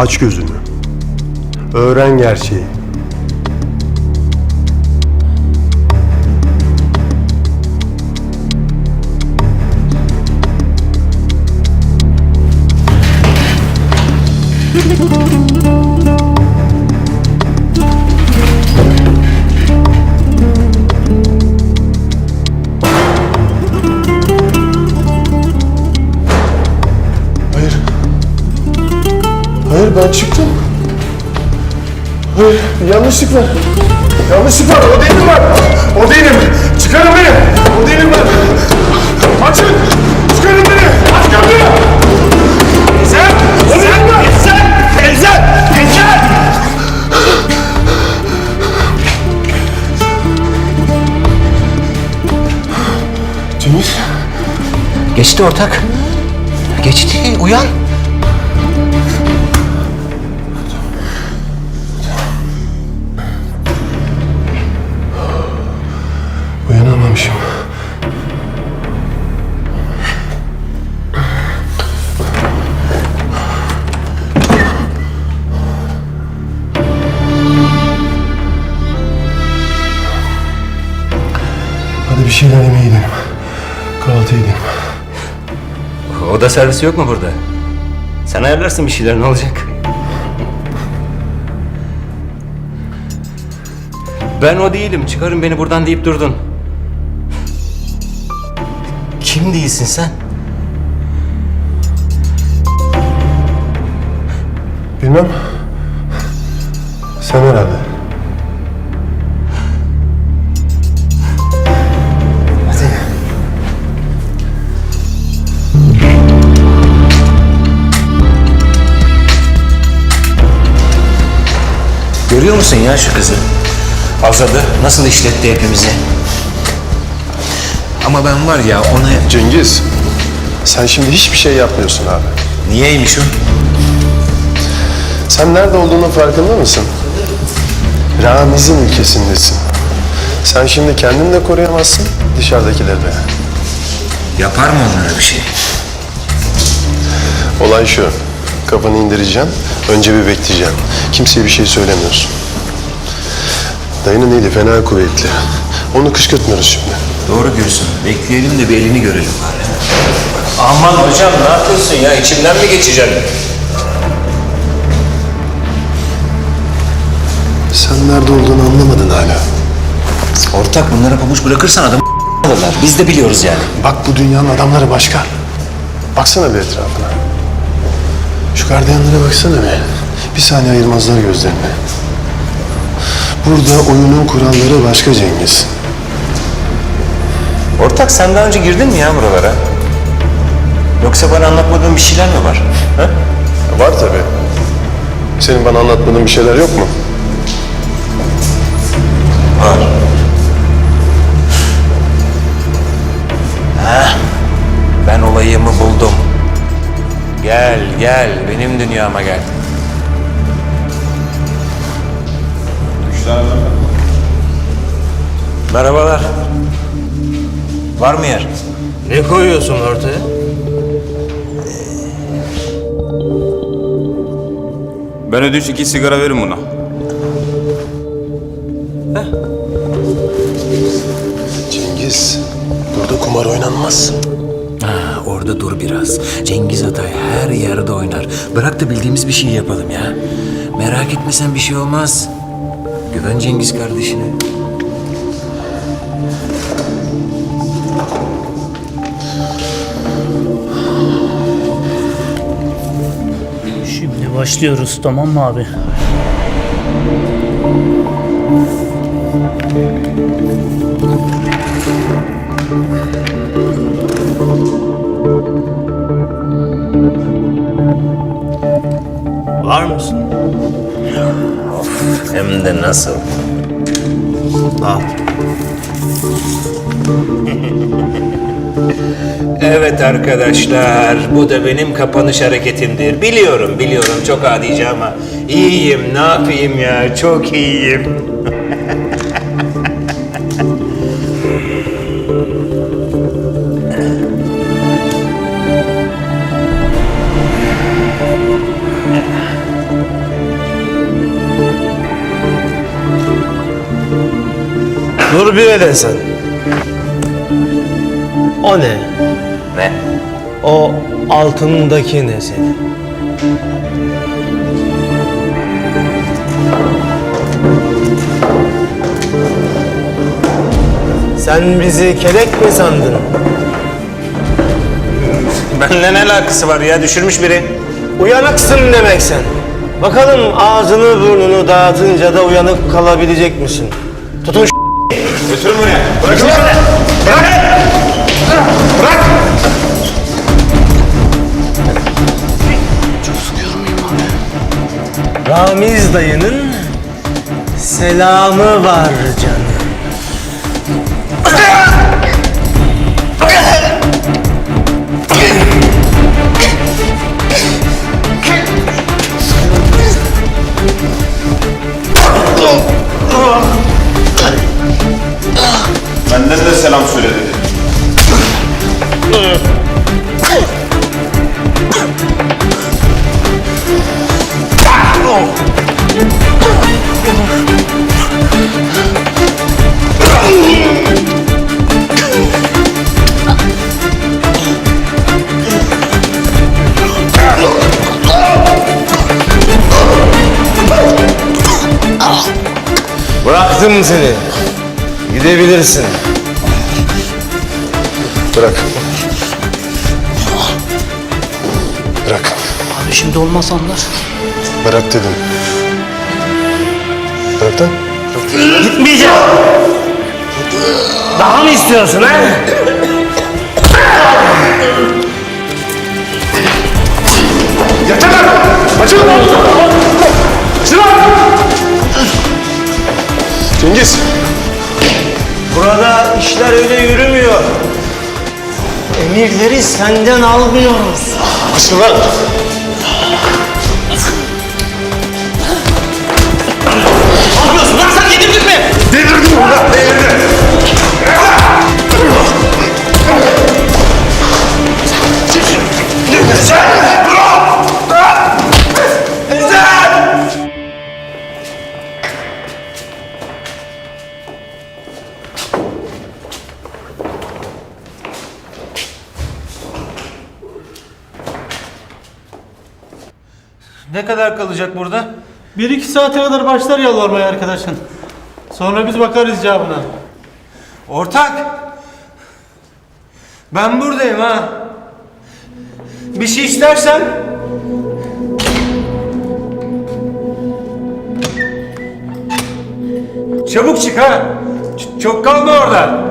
Aç gözünü. Öğren gerçeği. Ben çıktım. Hayır yanlışlıkla. Yanlışlıkla o değilim ben. O değilim. Çıkarın beni. O değilim ben. Açın. Çıkarın beni. Aç kapıyı. Değilim ben. Sen. Teyze. Teyze. Cengiz. Geçti ortak. Geçti. Uyan. Uyanamamışım. Hadi bir şeyler yemeye gidelim. Kahvaltı edelim. Oda servisi yok mu burada? Sen ayarlarsın bir şeyler ne olacak? Ben o değilim. Çıkarın beni buradan deyip durdun. Kim değilsin sen? Bilmem. Sen herhalde. Hadi. Görüyor musun ya şu kızı? Azadı nasıl işletti hepimizi? Ama ben var ya ona... Cengiz. Sen şimdi hiçbir şey yapmıyorsun abi. Niyeymiş o? Sen nerede olduğunun farkında mısın? Ramiz'in ülkesindesin. Sen şimdi kendini de koruyamazsın, dışarıdakileri de. Yapar mı onlara bir şey? Olay şu, kafanı indireceksin, önce bir bekleyeceksin. Kimseye bir şey söylemiyorsun. Dayının eli fena kuvvetli. Onu kışkırtmıyoruz şimdi. Doğru diyorsun. Bekleyelim de bir elini görelim bari. Aman hocam ne yapıyorsun ya? İçimden mi geçeceksin? Sen nerede olduğunu anlamadın hala. Ortak bunlara pabuç bırakırsan adam alırlar. Biz de biliyoruz yani. Bak bu dünyanın adamları başka. Baksana bir etrafına. Şu gardiyanlara baksana bir. Bir saniye ayırmazlar gözlerini. Burada oyunun kuralları başka Cengiz. Ortak sen daha önce girdin mi ya buralara? Yoksa bana anlatmadığın bir şeyler mi var? Ha? Var tabii. Senin bana anlatmadığın bir şeyler yok mu? Var. Ha? Ben olayımı buldum. Gel gel benim dünyama gel. Merhabalar. Var mı yer? Ne koyuyorsun ortaya? Ben ödünç iki sigara verin buna. Cengiz, burada kumar oynanmaz. Ha, orada dur biraz. Cengiz Atay her yerde oynar. Bırak da bildiğimiz bir şey yapalım ya. Merak etme sen bir şey olmaz. Güven Cengiz kardeşine. Başlıyoruz tamam mı abi? Var mısın? Hem de nasıl? Al. Evet arkadaşlar, bu da benim kapanış hareketimdir. Biliyorum, biliyorum çok adice ama iyiyim, ne yapayım ya, çok iyiyim. Dur bir hele sen. O ne? Ne? O altındaki ne senin? Sen bizi kelek mi sandın? Benimle ne alakası var ya? Düşürmüş biri. Uyanıksın demek sen. Bakalım ağzını burnunu dağıtınca da uyanık kalabilecek misin? Tutun Götürün buraya. Bırakın lan! Bırak! Ramiz dayının selamı var canım. Benden de selam söyle dedi. Bıraktım seni. Gidebilirsin. Bırak. Bırak. Abi şimdi olmaz anlar. Bırak dedim. Bırak lan. Gitmeyeceğim. Daha mı istiyorsun ha? Yeter lan! Açın Cengiz! Burada işler öyle yürümüyor. Emirleri senden almıyoruz. Açın lan! Ne kadar kalacak burada? Bir iki saate kadar başlar yalvarmaya arkadaşın. Sonra biz bakarız cevabına. Ortak! Ben buradayım ha. Bir şey istersen... Çabuk çık ha. Ç- çok kalma orada.